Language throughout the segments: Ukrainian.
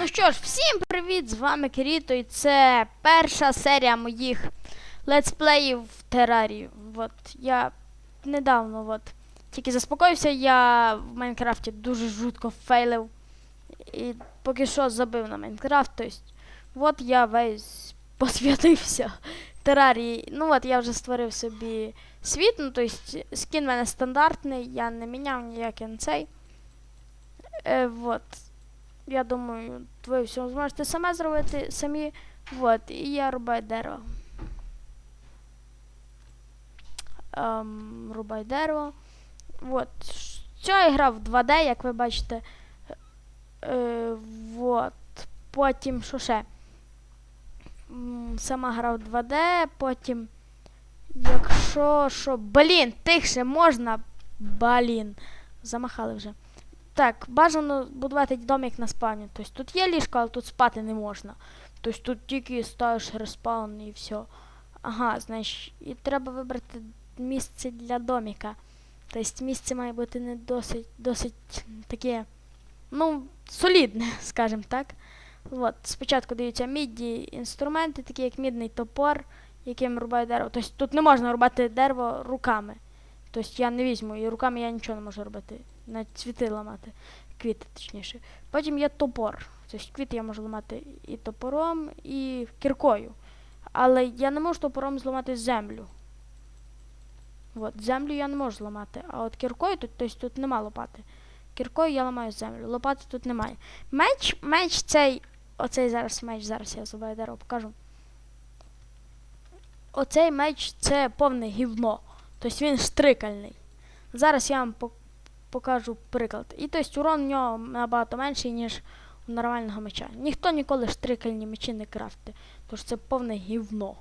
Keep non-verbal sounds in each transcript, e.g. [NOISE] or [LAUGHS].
Ну що ж, всім привіт! З вами Киріто, і це перша серія моїх летсплеїв в Терарії. От я недавно от, тільки заспокоївся, я в Майнкрафті дуже жутко фейлив. І поки що забив на Майнкрафт. Тобто, от я весь [LAUGHS] посвятився Терарії. Ну от я вже створив собі світ, ну тобто скін в мене стандартний, я не міняв ніякий цей. Е, вот. Я думаю, ви все зможете саме зробити самі. Вот, і я рубаю дерево. Ем, рубаю дерево. Вот. Ця гра в 2D, як ви бачите. Е, вот. Потім що ще? Сама гра в 2D, потім. Якщо що. Блін, тихше можна. Блін. Замахали вже. Так, бажано будувати домик на спавні. Тобто тут є ліжко, але тут спати не можна. Тобто тут тільки ставиш респаун і все. Ага, знаєш, і треба вибрати місце для домика. Тобто місце має бути не досить, досить таке, ну, солідне, [LAUGHS] скажімо так. От, спочатку даються мідні інструменти, такі як мідний топор, яким рубаю дерево. Тобто тут не можна рубати дерево руками. Тобто я не візьму, і руками я нічого не можу робити. Навіть цвіти ламати. Квіти, точніше. Потім є топор. Тобто квіти я можу ламати і топором, і кіркою. Але я не можу топором зламати землю. От, землю я не можу зламати. А от кіркою тут, тобто тут нема лопати. Кіркою я ламаю землю. Лопати тут немає. Меч, меч цей. Оцей зараз меч, зараз я зубаю дерево покажу. Оцей меч це повне гівно. Тобто він штрикальний. Зараз я вам покажу приклад. І тобто урон в нього набагато менший, ніж у нормального меча. Ніхто ніколи штрикальні мечі не крафти, тож це повне гівно.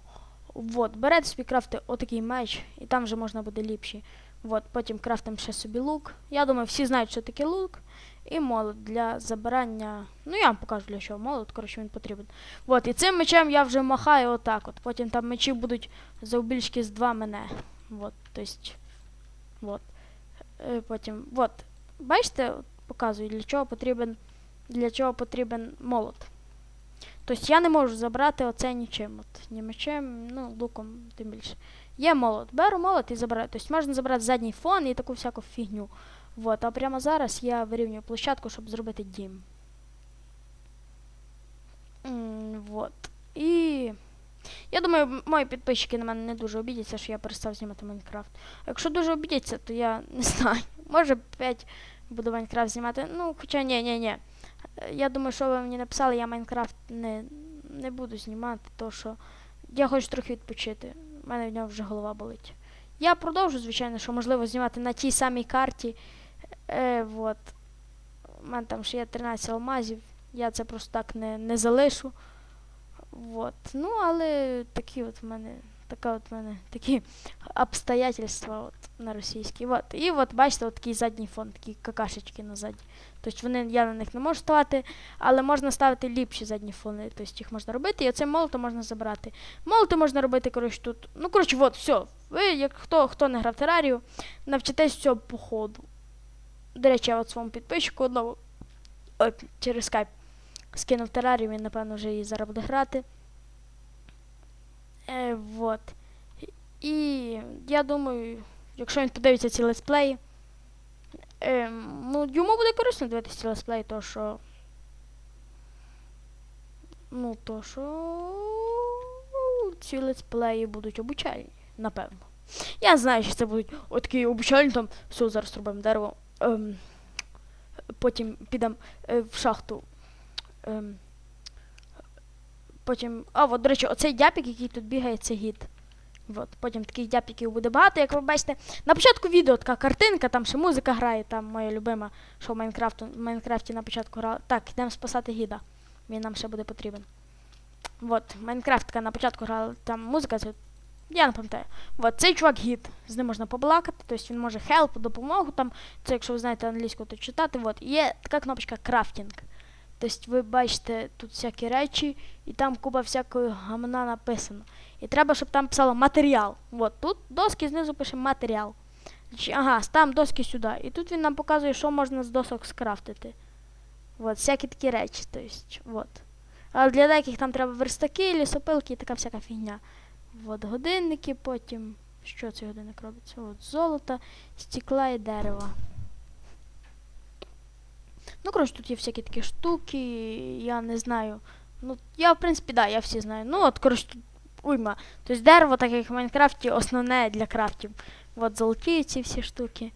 От, берете собі крафти отакий меч, і там вже можна буде ліпші. От, потім крафтимо ще собі лук. Я думаю, всі знають, що таке лук. І молот для забирання. Ну, я вам покажу для чого молот, коротше, він потрібен. От, і цим мечем я вже махаю отак. От. Потім там мечі будуть завбільшки з два мене. Вот, то есть, вот. Е, Потім, вот. Бачите, показую, для чого потрібен, для чого потрібен молот. Тобто я не можу забрати оце нічим. От, ні мечем, ну, луком, тим більше. Є молот. Беру молот і забираю. Тобто можна забрати задній фон і таку всяку фігню. Вот, а прямо зараз я вирівнюю площадку, щоб зробити дім. М, Вот. І. Я думаю, мої підписчики на мене не дуже обідяться, що я перестав знімати Майнкрафт. Якщо дуже обідяться, то я [LAUGHS] не знаю. Може 5 буду Майнкрафт знімати. Ну, хоча ні, ні, ні. Я думаю, що ви мені написали, я Майнкрафт не, не буду знімати, то що я хочу трохи відпочити. У мене в нього вже голова болить. Я продовжу, звичайно, що можливо знімати на тій самій карті. Е, вот. У мене там ще є 13 алмазів. Я це просто так не, не залишу. Вот. Ну, але такі от в мене, така от в мене такі обстоятельства от, на російській. Вот. І от бачите, от такий задній фон, такі какашечки назаді. Тобто вони, я на них не можу ставити, але можна ставити ліпші задні фони. Тобто їх можна робити, і оце молото можна забрати. Молото можна робити, коротше, тут. Ну, коротше, от, все. Ви, як хто, хто не грав терарію, навчитесь цього по ходу. До речі, я от своєму підписчику одному ой, через скайп скинув терарію, він, напевно, вже її зараз буде грати. Е, вот. І я думаю, якщо він подивиться ці летсплеї, е, ну, йому буде корисно дивитися ці летсплеї, то що. Ну, то що ці летсплеї будуть обучальні, напевно. Я знаю, що це будуть отакі обучальні, там, все, зараз робимо дерево. Ем, потім підемо е, в шахту. Ем, потім. А, от, до речі, оцей дяпік, який тут бігає, це гід. От, потім таких дяпіків буде багато, як ви бачите. На початку відео така картинка, там ще музика грає, там моя любима, що в Майнкрафту, Майнкрафті на початку грала. Так, йдемо спасати гіда. Він нам ще буде потрібен. От, Майнкрафт така на початку грала, там музика, це. Я не пам'ятаю. От, цей чувак гід. З ним можна побалакати, тобто він може help, допомогу там. Це якщо ви знаєте англійську, то читати. От. Є така кнопочка крафтінг. Тобто ви бачите тут всякі речі, і там купа всякої гамна написано. І треба, щоб там писало матеріал. От тут доски знизу пише матеріал. Ага, там доски сюди. І тут він нам показує, що можна з досок скрафтити. От, всякі такі речі. Тобто, от. Але для деяких там треба верстаки, лісопилки і така всяка фігня. От годинники, потім. Що цей годинник робиться? От золото, стекла і дерева. Ну, коротше, тут є всякі такі штуки, я не знаю. Ну, я, в принципі, да, я всі знаю. Ну, от, коротше, тут уйма. Тобто дерево, так як в Майнкрафті, основне для крафтів. От золоті ці всі штуки.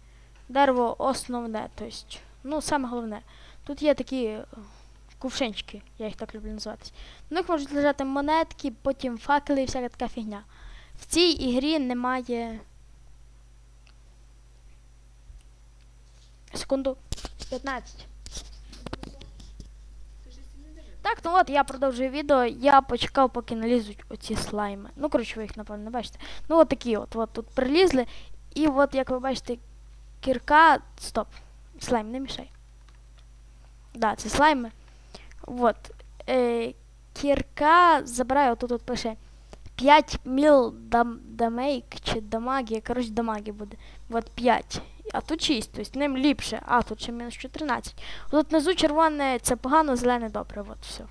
Дерево основне, тобто, ну, саме головне. Тут є такі е, кувшинчики, я їх так люблю називатись. В них можуть лежати монетки, потім факели і всяка така фігня. В цій ігрі немає. Секунду. 15. Так, ну от я продовжую відео. Я почекав, поки налізуть оці слайми. Ну, коротше, ви їх, напевно, не бачите. Ну, от такі от, от тут прилізли. І от, як ви бачите, кірка. Стоп. Слайм, не мішай. Да, це слайми. От. Е, кірка забирає, отут от пише 5 міл дам, дамейк чи дамаги, коротше, дамаги буде. От 5. А тут 6, тобто ним ліпше. А, тут ще мінус 14. Тут внизу червоне це погано, зелене добре. От все.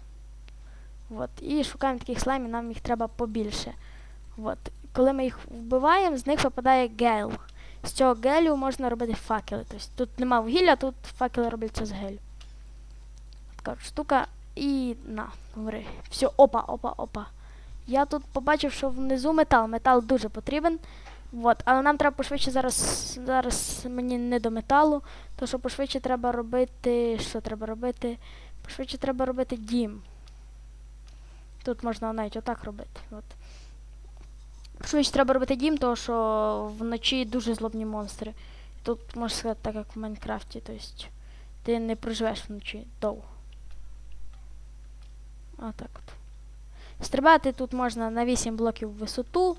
От. І шукаємо таких слаймів, нам їх треба побільше. От. Коли ми їх вбиваємо, з них випадає гел. З цього гелю можна робити факели. Тобто тут нема вугілля, тут факели робляться з гелю. Така штука. І на, говори. Все, опа, опа, опа. Я тут побачив, що внизу метал. Метал дуже потрібен. От, але нам треба пошвидше зараз. Зараз мені не до металу. То що пошвидше треба робити. Що треба робити? Пошвидше треба робити дім. Тут можна навіть отак робити. От. Швидше треба робити дім, тому що вночі дуже злобні монстри. Тут можна сказати так, як в Майнкрафті, тобто ти не проживеш вночі довго. Отак от. Стрибати тут можна на 8 блоків висоту.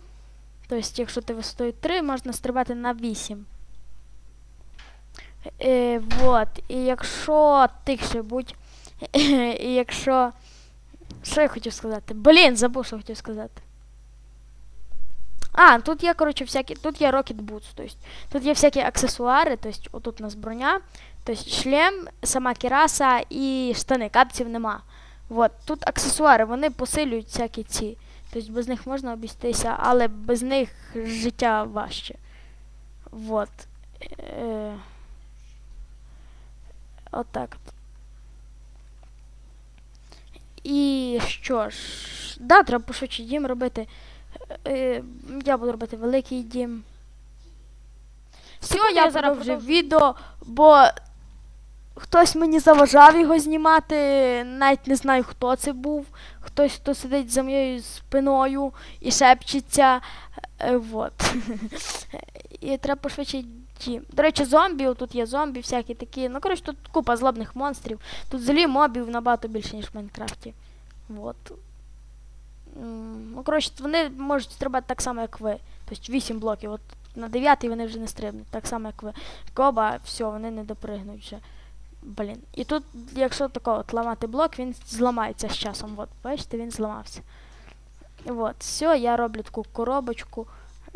Тобто, якщо ти висотою 3, можна стрибати на 8. Е, вот. І якщо тихше будь. І якщо. Що я хотів сказати? Блін, забув, що хотів сказати. А, тут є, коротше, всякі. Тут є Rocket Boots, тобто тут є всякі аксесуари, тобто отут у нас броня, тобто шлем, сама кіраса і штани, капців нема. Вот, тут аксесуари, вони посилюють всякі ці. Тобто без них можна обістися, але без них життя важче. Вот. Е, Отак от. І що ж, да, треба пошвидше дім робити. Е, я буду робити великий дім. Все, я, я зараз вже відео, бо хтось мені заважав його знімати. Навіть не знаю, хто це був. Хтось, хто сидить за моєю спиною і шепчеться. Е, вот. [LAUGHS] і треба пошвидше дім. До речі, зомбі, тут є зомбі, всякі такі. Ну, коротше, тут купа злобних монстрів. Тут злі мобів набагато більше, ніж в Майнкрафті. Вот. Ну, коротше, вони можуть стрибати так само, як ви. Тобто 8 блоків. От на 9 вони вже не стрибнуть, так само, як ви. Коба, все, вони не допригнуть вже. Блін. І тут, якщо тако от ламати блок, він зламається з часом. От, бачите, він зламався. От, все, я роблю таку коробочку,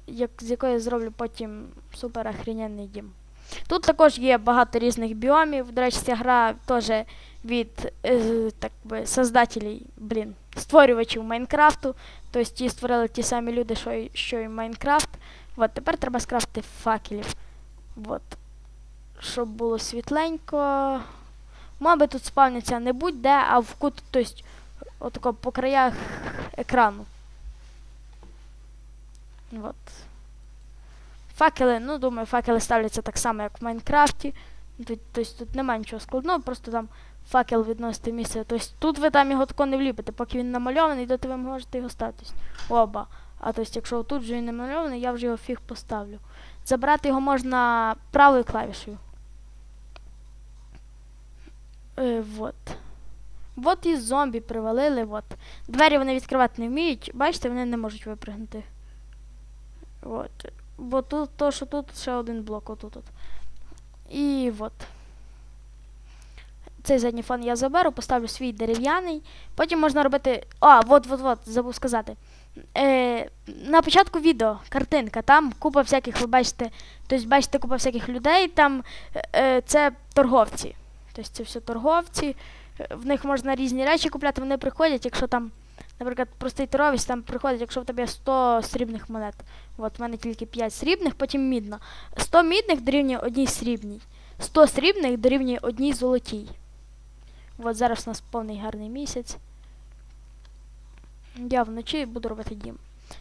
як, з якої зроблю потім супер охрененний дім. Тут також є багато різних біомів. До речі, ця гра теж від е, так би, создателів, блін, створювачів Майнкрафту. Тобто ті створили ті самі люди, що й, що і Майнкрафт. От, тепер треба скрафтити факелів. От. Щоб було світленько. Моби тут спавняться не будь-де, а в кут, тобто, отако по краях екрану. От. Факели, ну думаю, факели ставляться так само, як в Майнкрафті. Тут, тобто тут немає нічого складного, просто там факел відносити місце. Тобто тут ви там його тако не вліпите, поки він намальований, доти ви можете його ставити. Оба. А тобто, якщо тут вже він намальований, я вже його фіг поставлю. Забрати його можна правою клавішею. Е, вот. Вот і зомбі привалили, вот. Двері вони відкривати не вміють, бачите, вони не можуть випригнути. Вот. Бо тут то, що тут ще один блок отут. От. І от. Цей задній фон я заберу, поставлю свій дерев'яний. Потім можна робити. А, от, от, от, забув сказати. Е, на початку відео картинка, там купа всяких, ви бачите, тобто бачите купа всяких людей, там е, це торговці. Тобто це все торговці. Е, В них можна різні речі купляти, вони приходять, якщо там, наприклад, простий торговець там приходить, якщо в тебе 100 срібних монет. От в мене тільки 5 срібних, потім мідна. 100 мідних дорівнює одній срібній. 100 срібних дорівнює одній золотій. От зараз у нас повний гарний місяць. Я вночі буду робити дім.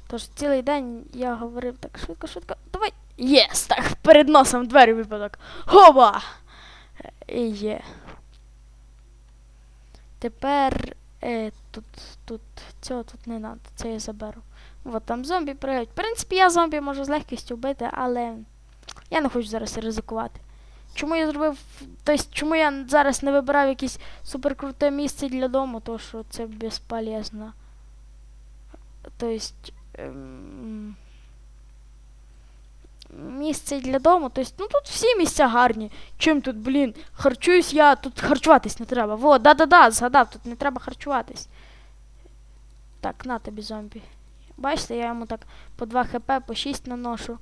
Тож цілий день я говорив так швидко, швидко. Давай. Єс! Так, перед носом двері випадок. Хоба! Є. Тепер е, тут, тут, цього тут не треба, це я заберу. От там зомбі пригають. В принципі, я зомбі можу з легкістю вбити, але я не хочу зараз ризикувати. Чому я зробив. Тобто, чому я зараз не вибирав якесь суперкруте місце для дому, то що це безполезно. Тобто. Ем, місце для дому, тобто, ну тут всі місця гарні. Чим тут, блін, харчуюсь я, тут харчуватись не треба. Во, да-да-да, згадав, тут не треба харчуватись. Так, на тобі зомбі. Бачите, я йому так по 2 хп, по 6 наношу.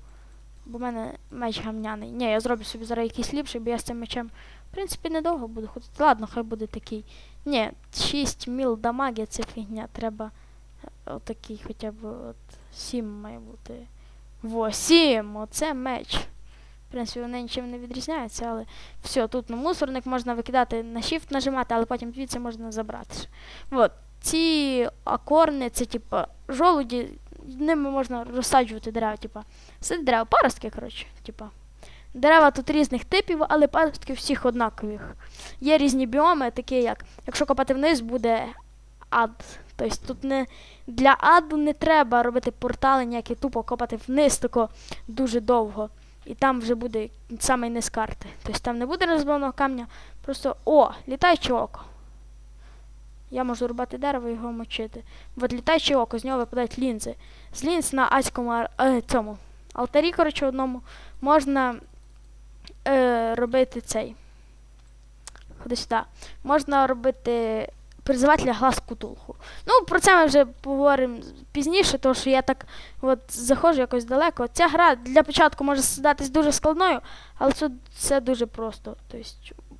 Бо в мене меч гамняний. Ні, я зроблю собі зараз якийсь ліпший, бо я з цим мечем, в принципі, недовго буду ходити. Ладно, хай буде такий. Ні, 6 міл дамаги це фігня. Треба отакий хоча б от 7 має бути. Во, 7! Оце меч. В принципі, вони нічим не відрізняються, але все, тут на мусорник можна викидати на shift нажимати, але потім звідси можна забрати. От. Ці акорни, це типа жолуді, ними можна розсаджувати дерева, типа. Це дерева, паростки, коротше, типа. Дерева тут різних типів, але паростки всіх однакових. Є різні біоми, такі як, якщо копати вниз, буде ад. Тобто тут не для аду не треба робити портали ніякі, тупо копати вниз тако дуже довго. І там вже буде самий низ карти. Тобто там не буде розбивного камня, просто о, літаюче око. Я можу рубати дерево і його мочити. От літаюче око, з нього випадають лінзи. З лінз на аському е, цьому алтарі, коротше, одному можна е, робити цей. Ходи сюди. Можна робити призивателя глаз кутулху. Ну, про це ми вже поговоримо пізніше, тому що я так от заходжу якось далеко. Ця гра для початку може здатись дуже складною, але це, це дуже просто. Тобто,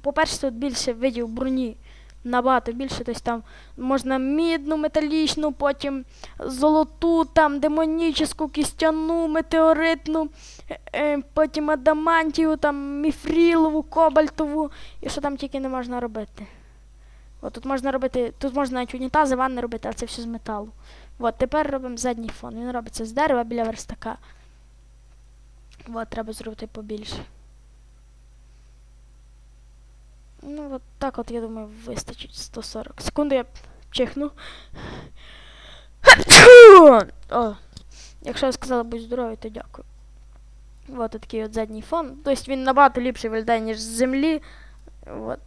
по-перше, тут більше видів броні. Набагато більше, тобто там можна мідну, металічну, потім золоту, там демонічну, кістяну, метеоритну, е, е, потім адамантію, там міфрілову, кобальтову, і що там тільки не можна робити. От тут можна робити, тут можна навіть унітази, ванни робити, але це все з металу. От, тепер робимо задній фон. Він робиться з дерева біля верстака. От, треба зробити побільше. Ну, от так от, я думаю, вистачить 140. Секунду я чихну. О, якщо я сказала будь здоровий, то дякую. От такий от задній фон. Тобто він набагато ліпший виглядає, ніж з землі. От.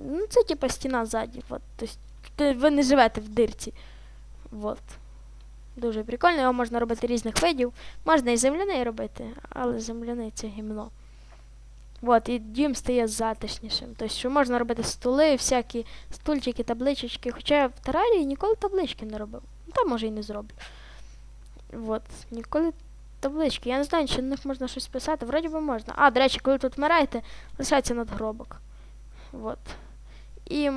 Ну, це типа стіна ззаді. От. Тобто, ви не живете в дирці. От. Дуже прикольно, його можна робити різних видів. Можна і земляний робити, але земляний це гімно. От, і дім стає затишнішим. Тобто, що можна робити столи, всякі стульчики, таблички. Хоча я в терарії ніколи таблички не робив. Ну, там може і не зроблю. От, ніколи таблички. Я не знаю, чи на них можна щось писати. Вроді би можна. А, до речі, коли тут вмираєте, лишається надгробок. От. І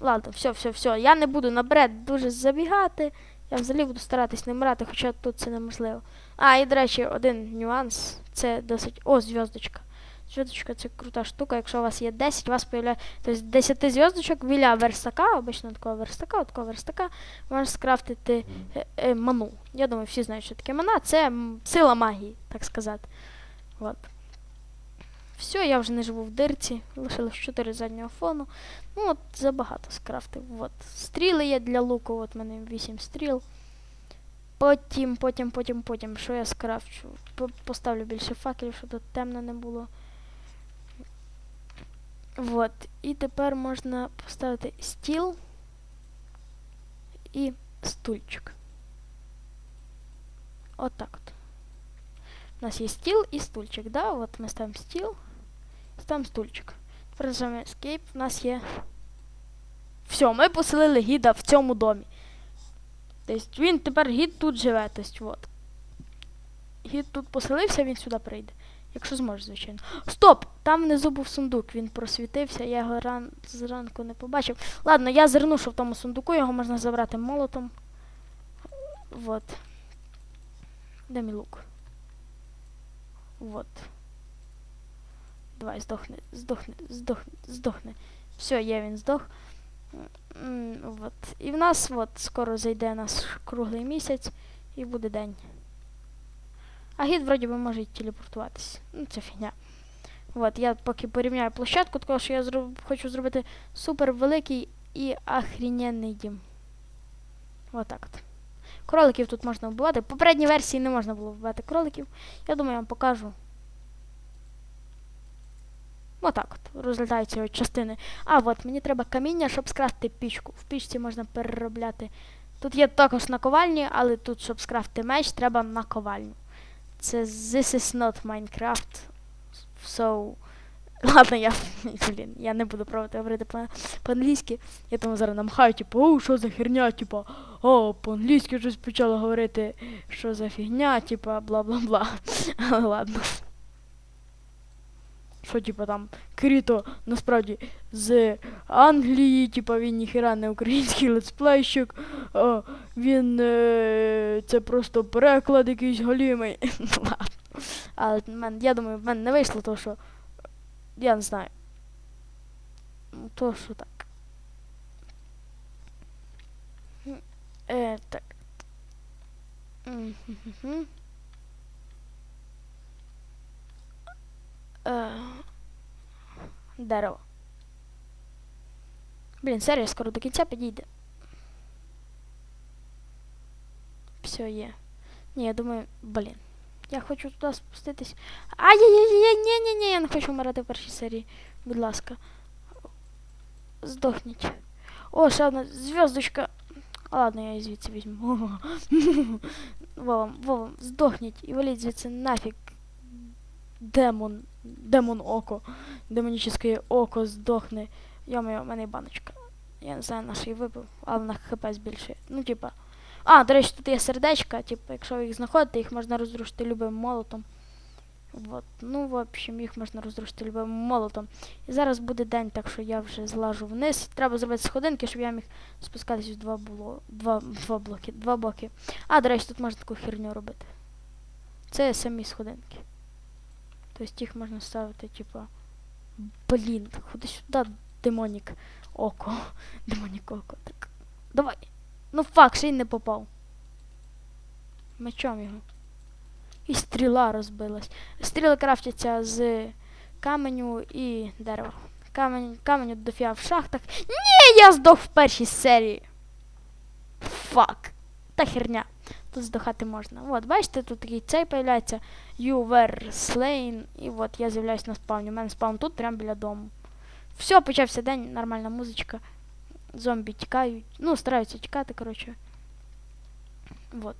ладно, все, все, все. Я не буду наперед дуже забігати. Я взагалі буду старатись не вмирати, хоча тут це неможливо. А, і, до речі, один нюанс. Це досить. О, зв'язочка. Зв'язочка це крута штука. Якщо у вас є 10, у вас появляє. Тобто 10 зв'язочок біля верстака, обично такого верстака, такого верстака, можна скрафтити е, е, ману. Я думаю, всі знають, що таке мана. Це сила магії, так сказати. От. Все, я вже не живу в дирці, лишилось 4 заднього фону. Ну, от забагато скрафтив. От. Стріли є для луку, от мене 8 стріл. Потім, потім, потім, потім, що я скрафчу? Поставлю більше факелів, щоб тут темно не було. От. І тепер можна поставити стіл і стульчик. Отак от. У нас є стіл і стульчик, да? От ми ставимо стіл, ставимо стульчик. Нажимаємо Escape, у нас є. Все, ми поселили гіда в цьому домі. Тобто він тепер гід тут живе. Тобто, от. Гід тут поселився, він сюди прийде. Якщо зможеш, звичайно. Стоп! Там внизу був сундук, він просвітився, я його ран... зранку не побачив. Ладно, я зерну, що в тому сундуку, його можна забрати молотом. Вот. Де мій лук? Вот. Давай, здохни, здохни, здохни, здохни. Все, є він здох. Вот. І в нас от скоро зайде наш круглий місяць і буде день. А гід вроді би може й телепортуватись. Ну, це фігня. От, я поки порівняю площадку, тому що я зроб... хочу зробити супер великий і охрененний дім. Отак от. Кроликів тут можна вбивати. В попередній версії не можна було вбивати кроликів. Я думаю, я вам покажу. Отак от розглядаються частини. А, от, мені треба каміння, щоб скрафтити пічку. В пічці можна переробляти. Тут є також наковальні, але тут, щоб скрафтити меч, треба наковальню. Це This is not Minecraft. So. [LAUGHS] Ладно, я, блін, я не буду пробувати говорити по- по-англійськи. Я тому зараз намахаю, типу, о, що за херня, типу, о, по-англійськи щось почала говорити, що за фігня, типу, бла-бла-бла. Але [LAUGHS] ладно. Що, типу, там, Кріто, насправді, з Англії, типу, він ніхера не український летсплейщик, а, він, е, це просто переклад якийсь голімий. [LAUGHS] Але в мене, я думаю, в мене не вийшло, то що. Я не знаю. То що так. Е, так. Мгм. Дерево. Блін, серія скоро до кінця підійде. Все є. Ні, я думаю, блін. Я хочу туди спуститись. Ай-яй-яй-яй, ні-ні-ні, я не хочу вмирати в першій серії. Будь ласка. Здохніть. О, ще одна зв'язочка. Ладно, я її звідси візьму. Вова, [LAUGHS] Вова, здохніть і валіть звідси нафіг. Демон. Демон око. Демонічне око здохне. Йо-моє, у мене баночка. Я не знаю, на що її випив, але на хп збільшує. Ну, типа. А, до речі, тут є сердечка, типу, якщо ви їх знаходите, їх можна розрушити любим молотом. Вот. Ну, в общем, їх можна розрушити любим молотом. І зараз буде день, так що я вже злажу вниз. Треба зробити сходинки, щоб я міг спускатись в два, було... два, два блоки. Два боки. А, до речі, тут можна таку херню робити. Це самі сходинки. Тобто їх можна ставити, типа. Блін, ходи сюди, демонік око. [LAUGHS] Демонік око. Так. Давай. Ну фак, ще й не попав. Мечом його. І стріла розбилась. Стріли крафтяться з каменю і дерева. Камень, каменю дофіга в шахтах. Ні, я здох в першій серії. Фак. Та херня. Тут здохати можна. От, бачите, тут такий цей появляється. You were slain. І от я з'являюсь на спавні. У мене спаун тут, прямо біля дому. Все, почався день, нормальна музичка. Зомбі тікають. Ну, стараються тікати, коротше. Вот.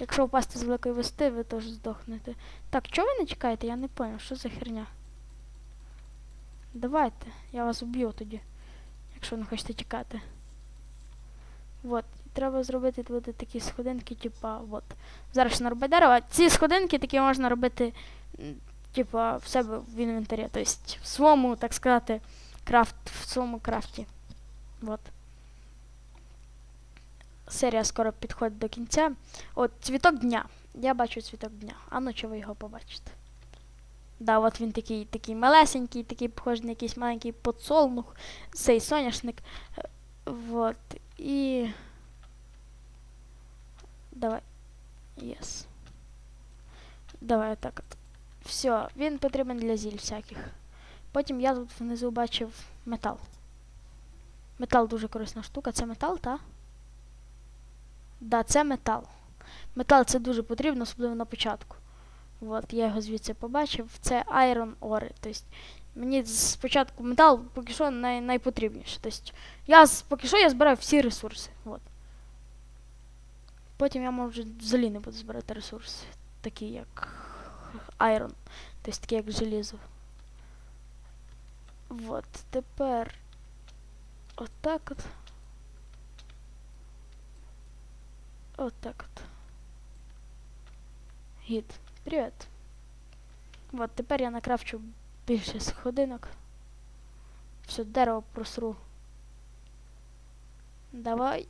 Якщо впасти з великої висоти, ви теж здохнете. Так, чого ви не чекаєте? Я не поняв, що за херня. Давайте, я вас вб'ю тоді, якщо не хочете тікати. Вот. Треба зробити тут такі сходинки, типа, от. Зараз на робить дерева. Ці сходинки такі можна робити, типа, в себе в інвентарі. Тобто в своєму, так сказати, крафт, в своєму крафті. Вот. Серія скоро підходить до кінця. От, цвіток дня. Я бачу цвіток дня. А ну чи ви його побачите? Да, от він такий, такий малесенький, такий похожий на якийсь маленький подсолнух, цей соняшник. Е, Вот. І. Давай. Єс. Давай так от. Все, він потрібен для зіль всяких. Потім я тут внизу бачив метал. Метал дуже корисна штука. Це метал, так? Да, це метал. Метал це дуже потрібно, особливо на початку. От, я його звідси побачив. Це Iron Ore. Тобто, мені спочатку метал поки що най, найпотрібніше. Тобто, я з- поки що я збираю всі ресурси. От. Потім я може взагалі не буду збирати ресурси, такі як Iron, тобто такі як желізо. Вот, тепер отак от. Отак от. Гід. Привіт. От, тепер я накрафчу більше сходинок. Все, дерево просру. Давай.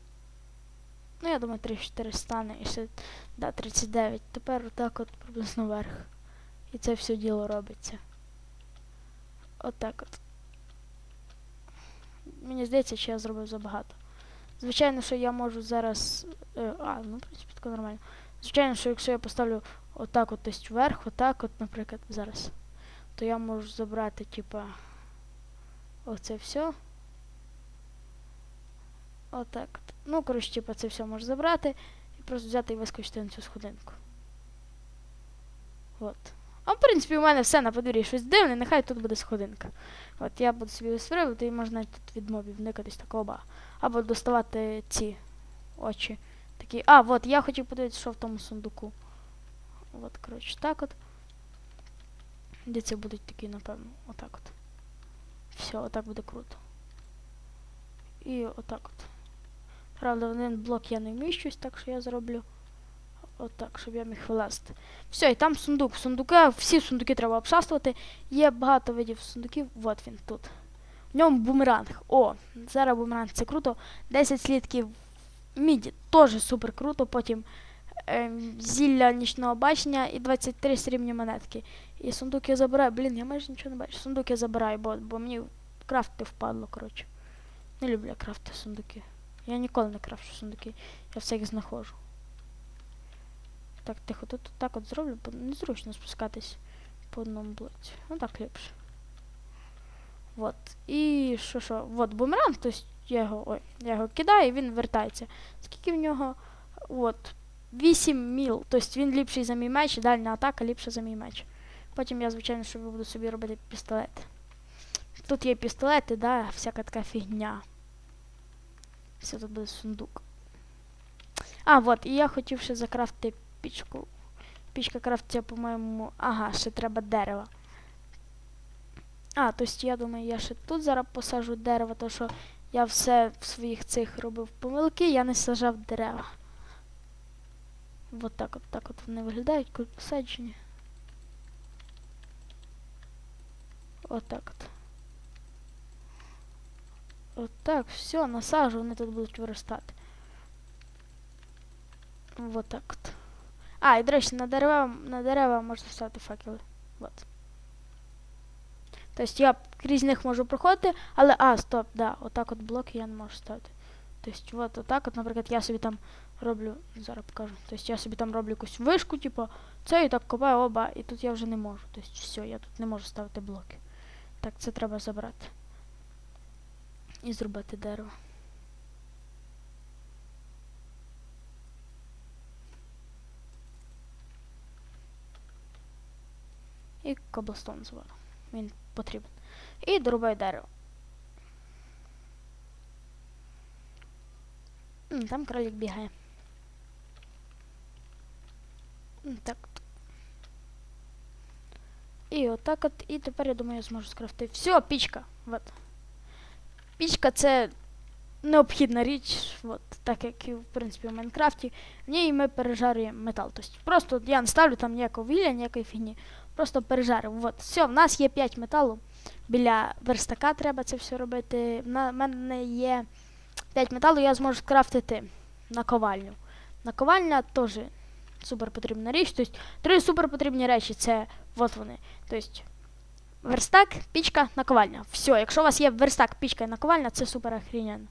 Ну, я думаю, 3-4 стане і ще. Да, 39. Тепер отак от приблизно вверх. І це все діло робиться. Отак от. Мені здається, що я зробив забагато. Звичайно, що я можу зараз. е, а, ну, в принципі, таке нормально. Звичайно, що якщо я поставлю отак от ось вверх, отак от, наприклад, зараз, то я можу забрати, типа, оце все. Отак от. Ну, коротше, типа, це все можу забрати і просто взяти і вискочити на цю сходинку. От. А в принципі, у мене все на подвір'ї щось дивне, нехай тут буде сходинка. От я буду собі вистрибувати і можна тут від мобів никатись такого ба. Або доставати ці очі. Такі. А, от, я хотів подивитися, що в тому сундуку. От, коротше, так от. Де це будуть такі, напевно, отак от. Все, отак буде круто. І отак от. Правда, в один блок я не вміщусь, так що я зроблю отак, щоб я міг вилазити. Все, і там сундук. Сундука, всі сундуки треба обшастувати. Є багато видів сундуків. От він тут. В ньому бумеранг. О, зараз бумеранг, це круто. 10 слідків міді, теж супер круто. Потім ем, зілля нічного бачення і 23 срібні монетки. І сундук я забираю. Блін, я майже нічого не бачу. Сундук я забираю, бо, бо мені крафти впадло, коротше. Не люблю крафти сундуки. Я ніколи не крафчу сундуки. Я все їх знаходжу. Так, тихо, тут так от зроблю, бо незручно спускатись по одному блоці. Ну так ліпше. Вот. І що що? Вот бумеранг, тобто його, ой, я його кидаю і він вертається. Скільки в нього? От. 8 міл. Тобто він ліпший за мій меч, і дальня атака ліпша за мій меч. Потім я, звичайно, що буду собі робити пістолети. Тут є пістолети, да, всяка така фігня. Все тут буде сундук. А, от, і я хотів ще закрафти пічку. Пічка крафтиться, по-моєму. Ага, ще треба дерева. А, тобто я думаю, я ще тут зараз посаджу дерево, тому що я все в своїх цих робив помилки, я не сажав дерева. От так от так от вони виглядають, коли посаджені. Отак от. Отак, все, насаджу, вони тут будуть виростати. Вот так от. А, і до речі, на дерева, на дерева можна ставити факели. Вот. Тобто я крізь них можу проходити, але. А, стоп, да, отак от блоки я не можу ставити. Тобто, от отак от, наприклад, я собі там роблю. Зараз покажу. Тобто я собі там роблю якусь вишку, типу, це і так копаю оба, і тут я вже не можу. Тобто, все, я тут не можу ставити блоки. Так, це треба забрати. І зробити дерево. І коблстон звару. Він потрібен. І дорубаю дерево. Там кролик бігає. Так. От. І отак от. І тепер я думаю, я зможу скрафтити. Все, пічка. Вот. Пічка це необхідна річ, от, так як і в принципі в Майнкрафті. В ній ми пережарюємо метал. Тобто просто я не ставлю там ніякого вілля, ніякої фігні. Просто пережарив. От, все, в нас є 5 металу. Біля верстака треба це все робити. В мене є 5 металу, я зможу скрафтити наковальню. Наковальня теж супер потрібна річ. Тобто три супер потрібні речі це от вони. Тобто верстак, пічка, наковальня. Все, якщо у вас є верстак, пічка і наковальня, це супер охріненно.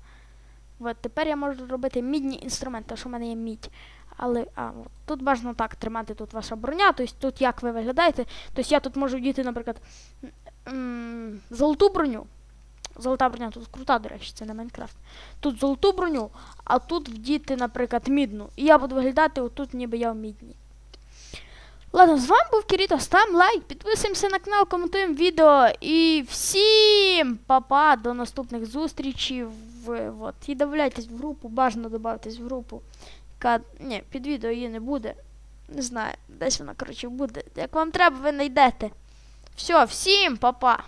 От тепер я можу робити мідні інструменти, що в мене є мідь. Але а, от, тут бажано так тримати тут ваша броня, тобто тут як ви виглядаєте. Тобто я тут можу діти, наприклад, золоту броню. Золота броня тут крута, до речі, це не Майнкрафт. Тут золоту броню, а тут вдіти, наприклад, мідну. І я буду виглядати отут, ніби я в мідній. Ладно, з вами був Кіріто. Ставимо лайк, підписуємося на канал, коментуємо відео. І всім па-па, до наступних зустрічей. В, от. І додавайтесь в групу, бажано додаватись в групу. Яка, ні, під відео її не буде. Не знаю, десь вона, коротше, буде. Як вам треба, ви знайдете. Все, всім па-па.